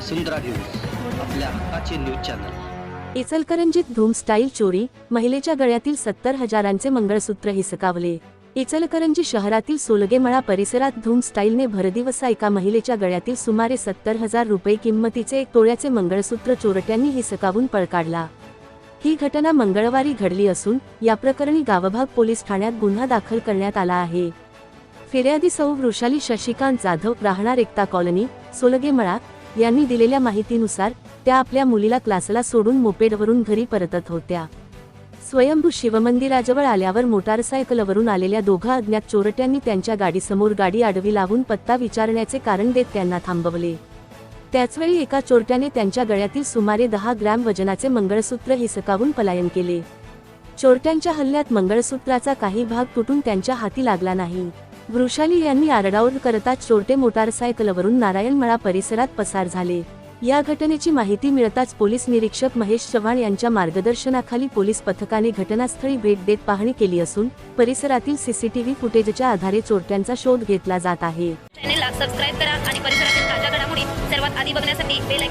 वसुंधरा news आपल्या हक्काचे news channel. इचलकरंजीत धूम स्टाईल चोरी महिलेच्या गळ्यातील सत्तर हजारांचे मंगळसूत्र हिसकावले. इचलकरंजी शहरातील सोलगेमळा परिसरात धूम स्टाईलने भरदिवसा एका महिलेच्या गळ्यातील सुमारे सत्तर हजार रुपये किंमतीचे एक तोळ्याचे मंगळसूत्र चोरट्यांनी हिसकावून पळ काढला. ही घटना मंगळवारी घडली असून या प्रकरणी गावभाग पोलीस ठाण्यात गुन्हा दाखल करण्यात आला आहे. फिर्यादी सौ वृषाली शशिकांत जाधव राहणार एकता कॉलनी सोलगेमळा यांनी दिलेल्या माहितीनुसार त्या आपल्या मुलीला क्लासला सोडून मोपेडवरून घरी परतत होत्या. स्वयंभू शिवमंदिराजवळ आल्यावर मोटारसायकलवरून आलेल्या दोघा अज्ञात चोरट्यांनी त्यांच्या गाडीसमोर गाडी आडवी लावून पत्ता विचारण्याचे कारण देत त्यांना थांबवले. त्याचवेळी एका चोरट्याने त्यांच्या गळ्यातील सुमारे दहा ग्रॅम वजनाचे मंगळसूत्र हिसकावून पलायन केले. चोरट्यांच्या हल्ल्यात मंगळसूत्राचा काही भाग तुटून त्यांच्या हाती लागला नाही. वृषाली यांनी आरडाओर करताच चोरटे मोटारसायकलवरून नारायणमळा परिसरात पसार झाले. या घटनेची माहिती मिळताच पोलीस निरीक्षक महेश चव्हाण यांच्या मार्गदर्शनाखाली पोलीस पथकाने घटनास्थळी भेट देत पाहणी केली असून परिसरातील सीसीटीव्ही फुटेजच्या आधारे चोरट्यांचा शोध घेतला जात आहे. चॅनेलला सबस्क्राईब करा आणि परिसरातील ताज्या घडामोडी सर्वात आधी बघण्यासाठी बेल